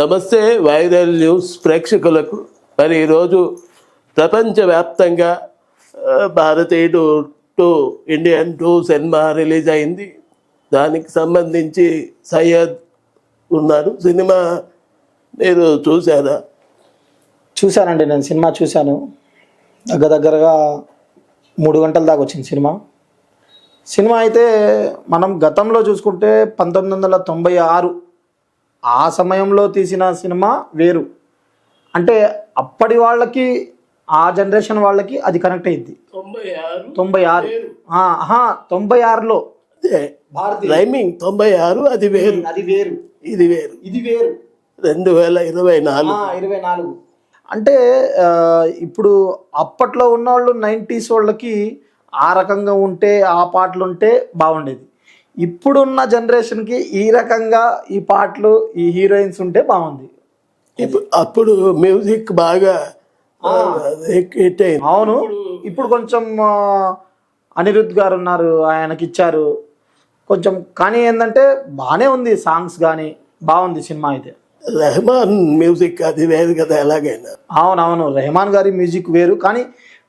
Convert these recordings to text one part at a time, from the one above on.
నమస్తే viral news ప్రేక్షకులకు. మరి ఈరోజు ప్రపంచవ్యాప్తంగా Bharateeyudu two Indian two cinema release అయింది. దానికి సంబంధించి సయ్యద్ ఉన్నారు. సినిమా మీరు చూసారా చూశానండి నేను సినిమా చూశాను. దగ్గర దగ్గరగా మూడు గంటల దాకా వచ్చింది సినిమా. సినిమా అయితే మనం గతంలో చూసుకుంటే పంతొమ్మిది వందల తొంభై ఆరు ఆ సమయంలో తీసిన సినిమా వేరు. అంటే అప్పటి వాళ్ళకి ఆ జనరేషన్ వాళ్ళకి అది కనెక్ట్ అయ్యింది తొంభై ఆరు తొంభై ఆరులో. రైమింగ్ తొంభై ఆరు అది వేరు. అది వేరు. ఇది వేరు. ఇది వేరు. రెండు వేల ఇరవై నాలుగు. ఆ, ఇరవై నాలుగు. అంటే ఇప్పుడు అప్పట్లో ఉన్నవాళ్ళు నైంటీస్ వాళ్ళకి ఆ రకంగా ఉంటే ఆ పాటలు ఉంటే బాగుండేది. ఇప్పుడున్న జనరేషన్కి ఈ రకంగా ఈ పాటలు ఈ హీరోయిన్స్ ఉంటే బాగుంది. ఇప్పుడు అప్పుడు మ్యూజిక్ బాగా హిట్ అయింది. అవును. ఇప్పుడు కొంచెం ఆ, అనిరుద్ గారు ఉన్నారు ఆయనకి ఇచ్చారు. కొంచెం కానీ ఏంటంటే బాగానే ఉంది సాంగ్స్ కానీ బాగుంది సినిమా అయితే. రెహమాన్ మ్యూజిక్ అది వేరు కదా ఎలాగైనా. అవునవును రెహమాన్ గారి మ్యూజిక్ వేరు. కానీ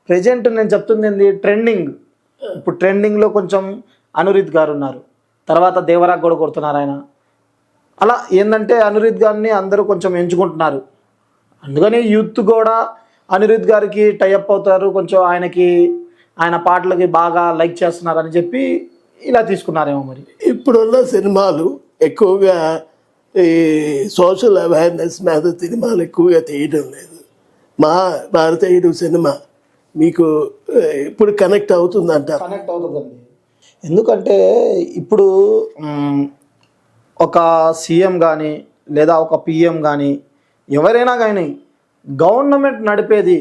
ప్రజెంట్ నేను చెప్తుంది ఏంది ట్రెండింగ్. ఇప్పుడు ట్రెండింగ్లో కొంచెం అనిరుద్ గారు ఉన్నారు. తర్వాత దేవరాగ్ కూడా కొడుతున్నారు ఆయన. అలా ఏంటంటే అనిరుద్ గారిని అందరూ కొంచెం ఎంచుకుంటున్నారు. అందుకని యూత్ కూడా అనిరుద్ గారికి టైఅప్ అవుతారు కొంచెం ఆయనకి ఆయన పాటలకి బాగా లైక్ చేస్తున్నారు అని చెప్పి ఇలా తీసుకున్నారేమో మరి. ఇప్పుడున్న సినిమాలు ఎక్కువగా ఈ సోషల్ అవేర్నెస్ మీద సినిమాలు ఎక్కువగా తీయడం లేదు. మా భారతీయుడు సినిమా మీకు ఇప్పుడు కనెక్ట్ అవుతుందంటారు. కనెక్ట్ అవుతుందండి. ఎందుకంటే ఇప్పుడు ఒక సీఎం కానీ లేదా ఒక పిఎం కానీ ఎవరైనా కానీ గవర్నమెంట్ నడిపేది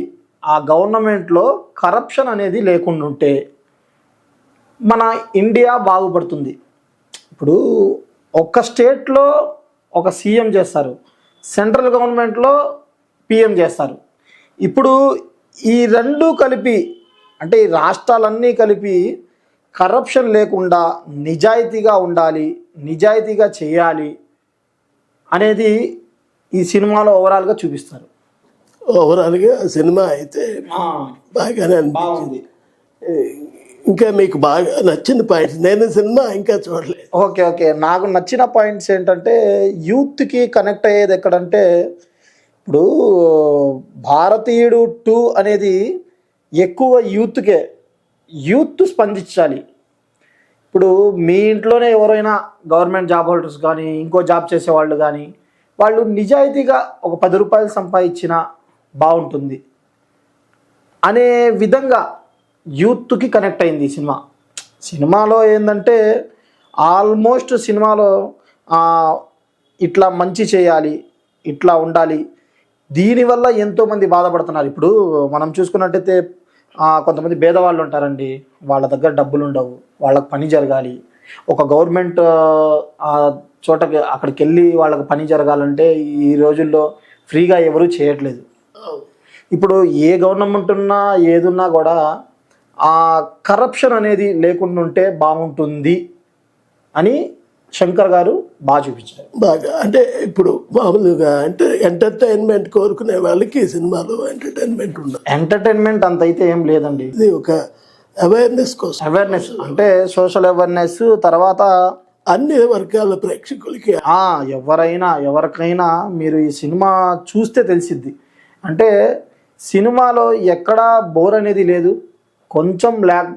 ఆ గవర్నమెంట్లో కరప్షన్ అనేది లేకుండా ఉంటే మన ఇండియా బాగుపడుతుంది. ఇప్పుడు ఒక్క స్టేట్లో ఒక సీఎం చేస్తారు సెంట్రల్ గవర్నమెంట్లో పిఎం చేస్తారు. ఇప్పుడు ఈ రెండు కలిపి అంటే ఈ రాష్ట్రాలన్నీ కలిపి కరప్షన్ లేకుండా నిజాయితీగా ఉండాలి నిజాయితీగా చేయాలి అనేది ఈ సినిమాలో ఓవరాల్గా చూపిస్తారు. ఓవరాల్గా సినిమా అయితే బాగానే అనిపించింది. బాగుంది ఇంకా మీకు బాగా నచ్చిన పాయింట్ నేను సినిమా ఇంకా చూడలేదు. Okay okay. నాకు నచ్చిన పాయింట్స్ ఏంటంటే యూత్కి కనెక్ట్ అయ్యేది ఎక్కడంటే ఇప్పుడు భారతీయుడు టూ అనేది ఎక్కువ యూత్కే యూత్ స్పందించాలి. ఇప్పుడు మీ ఇంట్లోనే ఎవరైనా గవర్నమెంట్ జాబ్ హోల్డర్స్ కానీ ఇంకో జాబ్ చేసేవాళ్ళు కానీ వాళ్ళు నిజాయితీగా ఒక పది రూపాయలు సంపాదించినా బాగుంటుంది. అనే విధంగా యూత్కి కనెక్ట్ అయింది ఈ సినిమా. సినిమాలో ఏంటంటే ఆల్మోస్ట్ సినిమాలో ఇట్లా మంచి చేయాలి ఇట్లా ఉండాలి దీనివల్ల ఎంతోమంది బాధపడుతున్నారు. ఇప్పుడు మనం చూసుకున్నట్టయితే కొంతమంది పేదవాళ్ళు ఉంటారండి. వాళ్ళ దగ్గర డబ్బులు ఉండవు వాళ్ళకి పని జరగాలి. ఒక గవర్నమెంట్ ఆ చోటకి అక్కడికి వెళ్ళి వాళ్ళకి పని జరగాలంటే ఈ రోజుల్లో ఫ్రీగా ఎవరూ చేయట్లేదు. ఇప్పుడు ఏ గవర్నమెంట్ ఉన్నా ఏదున్నా కూడా ఆ కరప్షన్ అనేది లేకుండా ఉంటే బాగుంటుంది అని శంకర్ గారు బాగా చూపించారు. బాగా. అంటే ఇప్పుడు మామూలుగా అంటే ఎంటర్టైన్మెంట్ కోరుకునే వాళ్ళకి సినిమాలో ఎంటర్టైన్మెంట్ ఉండదు. ఎంటర్టైన్మెంట్ అంత అయితే ఏం లేదండి. ఇది ఒక అవేర్నెస్ కోసం. అవేర్నెస్ అంటే సోషల్ అవేర్నెస్ తర్వాత అన్ని వర్గాల ప్రేక్షకులకి ఆ ఎవరైనా ఎవరికైనా మీరు ఈ సినిమా చూస్తే తెలిసిద్ది. అంటే సినిమాలో ఎక్కడా బోర్ అనేది లేదు. కొంచెం ల్యాగ్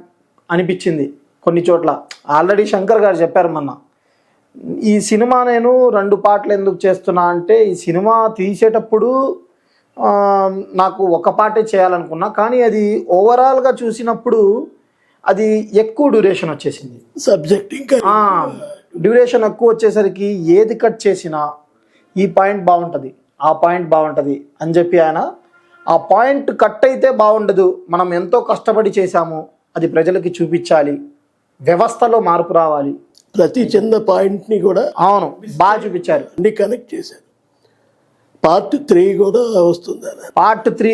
అనిపించింది కొన్ని చోట్ల. ఆల్రెడీ శంకర్ గారు చెప్పారు మొన్న. ఈ సినిమా నేను రెండు పాటలు ఎందుకు చేస్తున్నా అంటే ఈ సినిమా తీసేటప్పుడు నాకు ఒక పాటే చేయాలనుకున్నా కానీ అది ఓవరాల్గా చూసినప్పుడు అది ఎక్కువ డ్యూరేషన్ వచ్చేసింది. సబ్జెక్ట్ ఇంకా డ్యూరేషన్ ఎక్కువ వచ్చేసరికి ఏది కట్ చేసినా ఈ పాయింట్ బాగుంటుంది ఆ పాయింట్ బాగుంటుంది అని చెప్పి ఆయన ఆ పాయింట్ కట్ అయితే బాగుండదు మనం ఎంతో కష్టపడి చేశాము అది ప్రజలకి చూపించాలి వ్యవస్థలో మార్పు రావాలి ప్రతి చిన్న పాయింట్ని కూడా అవును బాగా చూపించారు. అన్ని కనెక్ట్ చేశారు. పార్ట్ త్రీ కూడా వస్తుంది పార్ట్ త్రీ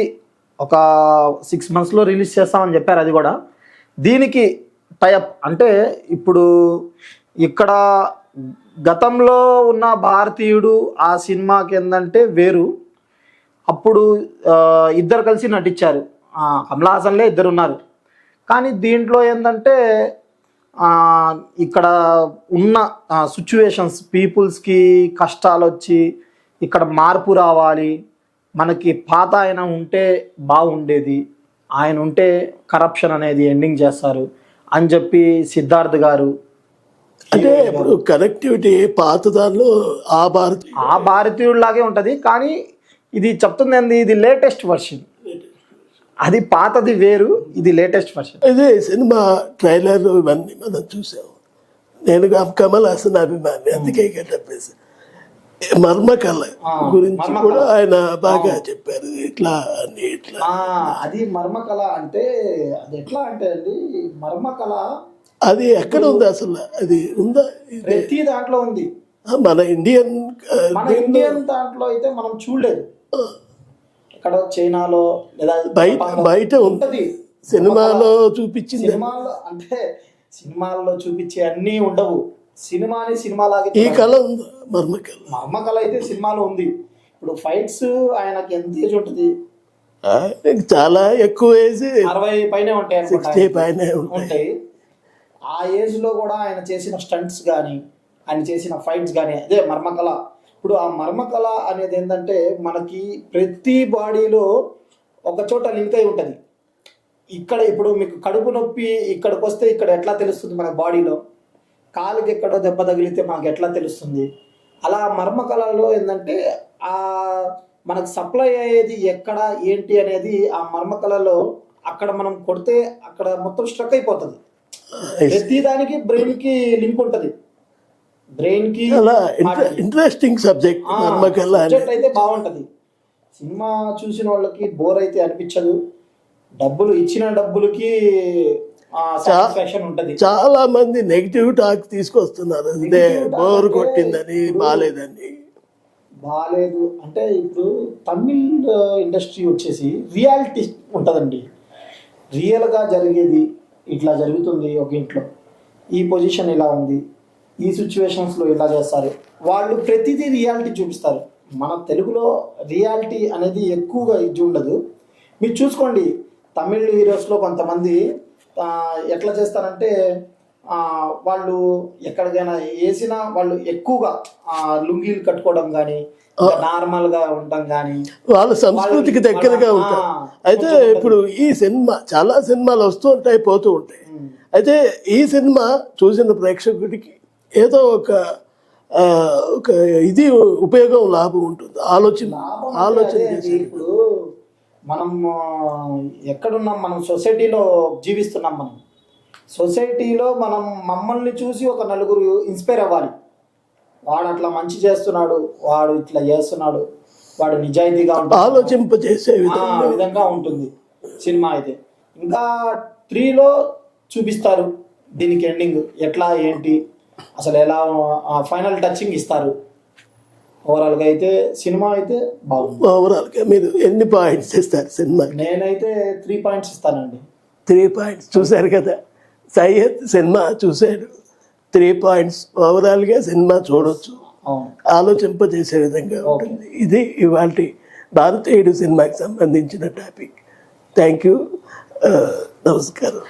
ఒక సిక్స్ మంత్స్లో రిలీజ్ చేస్తామని చెప్పారు అది కూడా. దీనికి టైఅప్ అంటే ఇప్పుడు ఇక్కడ గతంలో ఉన్న భారతీయుడు ఆ సినిమాకి ఏంటంటే వేరు. అప్పుడు ఇద్దరు కలిసి నటించారు. కమలా హాసన్లే ఇద్దరు ఉన్నారు. కానీ దీంట్లో ఏంటంటే ఇక్కడ ఉన్న సిచ్యువేషన్స్ పీపుల్స్కి కష్టాలు వచ్చి ఇక్కడ మార్పు రావాలి మనకి పాత ఆయన ఉంటే బాగుండేది ఆయన ఉంటే కరప్షన్ అనేది ఎండింగ్ చేస్తారు అని చెప్పి సిద్ధార్థ్ గారు అంటే ఇప్పుడు కనెక్టివిటీ పాత దానిలో ఆ భారత్ ఆ భారతీయుడిలాగే ఉంటుంది కానీ ఇది చెప్తుంది ఇది లేటెస్ట్ వర్షన్ అది పాతది వేరు ఇది లేటెస్ట్ వర్షన్ ఇదే సినిమా ట్రైలర్ ఇవన్నీ మనం చూసాం. నేను కమల్ హాసన్ అభిమాని అందుకే చెప్పేసి మర్మకళ గురించి. కూడా ఆయన బాగా చెప్పారు. ఇట్లా అని ఇట్లా. అది మర్మకళ అంటే అది ఎట్లా అంటే అండి మర్మకళ అది ఎక్కడ ఉంది అసలు? అది ఉందా? ప్రతి దాంట్లో ఉంది. మన ఇండియన్ ఇండియన్ దాంట్లో అయితే మనం చూడలేదు. ఇక్కడ చైనాలో లేదా బయట బయట ఉంటది. సినిమాలో చూపించింది. సినిమాల్లో అంటే సినిమాల్లో చూపించే అన్నీ ఉండవు. సినిమాని సినిమాలాగే ఈ చూడాలి. కళ ఉంది. మర్మకళ. మర్మకళ అయితే సినిమాలో ఉంది. ఇప్పుడు ఫైట్స్ ఆయనకి ఎంత ఏజ్ ఉంటుంది? చాలా ఎక్కువ ఏజ్ అరవై పైనే ఉంటాయి సిక్స్టీ. పైన ఉంటాయి. ఆ ఏజ్లో కూడా ఆయన చేసిన స్టంట్స్ కానీ ఆయన చేసిన ఫైట్స్ కానీ అదే మర్మకళ. ఇప్పుడు ఆ మర్మకళ అనేది ఏంటంటే మనకి ప్రతి బాడీలో ఒక చోట లింక్ అయి ఉంటుంది. ఇక్కడ ఇప్పుడు మీకు కడుపు నొప్పి ఇక్కడికి వస్తే ఇక్కడ ఎట్లా తెలుస్తుంది మన బాడీలో? కాలుకి ఎక్కడో దెబ్బ తగిలితే మనకు ఎట్లా తెలుస్తుంది? అలా మర్మకళలో ఏంటంటే ఆ మనకు సప్లై అయ్యేది ఎక్కడ ఏంటి అనేది ఆ మర్మకళలో అక్కడ మనం కొడితే అక్కడ మొత్తం స్ట్రక్ అయిపోతుంది. ప్రతి దానికి బ్రెయిన్కి లింక్ ఉంటది. బ్రెయిన్కి చాలా ఇంట్రెస్టింగ్ సబ్జెక్ట్ సబ్జెక్ట్ అయితే బాగుంటది. సినిమా చూసిన వాళ్ళకి బోర్ అయితే అనిపించదు. డబ్బులు ఇచ్చిన డబ్బులకి చాలా మంది నెగిటివ్ టాక్ తీసుకొస్తున్నారు. బోర్ కొట్టిందని బాగాలేదని బాగాలేదు అంటే ఇప్పుడు తమిళ్ ఇండస్ట్రీ వచ్చేసి రియాలిటీ ఉంటుందండి. రియల్గా జరిగేది ఇట్లా జరుగుతుంది ఒక ఇంట్లో. ఈ పొజిషన్ ఇలా ఉంది? ఈ సిచ్యువేషన్స్లో ఇలా చేస్తారు? వాళ్ళు ప్రతిదీ రియాలిటీ చూపిస్తారు. మన తెలుగులో రియాలిటీ అనేది ఎక్కువగా ఇది ఉండదు. మీరు చూసుకోండి తమిళ్ హీరోస్లో కొంతమంది ఎట్లా చేస్తారంటే వాళ్ళు ఎక్కడికైనా వేసినా వాళ్ళు ఎక్కువగా లుంగీలు కట్టుకోవడం కానీ నార్మల్గా ఉండడం కానీ వాళ్ళ సంస్కృతికి దగ్గరగా ఉంటారు. అయితే ఇప్పుడు ఈ సినిమా చాలా సినిమాలు వస్తూ ఉంటాయి పోతూ ఉంటాయి. అయితే ఈ సినిమా చూసిన ప్రేక్షకుడికి ఏదో ఒక ఒక ఇది ఉపయోగం లాభం ఉంటుంది. ఆలోచన ఆలోచన ఇప్పుడు మనం ఎక్కడున్నాం మనం సొసైటీలో జీవిస్తున్నాం మనం. సొసైటీలో మనం మమ్మల్ని చూసి ఒక నలుగురు ఇన్స్పైర్ అవ్వాలి. వాడు అట్లా మంచి చేస్తున్నాడు వాడు ఇట్లా చేస్తున్నాడు వాడు నిజాయితీగా ఉంటాడు ఆలోచింపజేసే విధంగా ఉంటుంది సినిమా అయితే. ఇంకా త్రీలో చూపిస్తారు దీనికి ఎండింగ్ ఎట్లా ఏంటి అసలు ఎలా ఫైనల్ టచింగ్ ఇస్తారు? ఓవరాల్గా అయితే సినిమా అయితే బాగుంది. ఓవరాల్గా మీరు ఎన్ని పాయింట్స్ ఇస్తారు సినిమా? నేనైతే త్రీ పాయింట్స్ ఇస్తానండి. త్రీ పాయింట్స్ చూశారు కదా? సయ్యద్ సినిమా చూశాడు. త్రీ పాయింట్స్ ఓవరాల్గా సినిమా చూడొచ్చు. ఆలోచింపజేసే విధంగా ఉంటుంది. ఇది ఇవాళ భారతీయుడు సినిమాకి సంబంధించిన టాపిక్ థ్యాంక్ యూ నమస్కారం.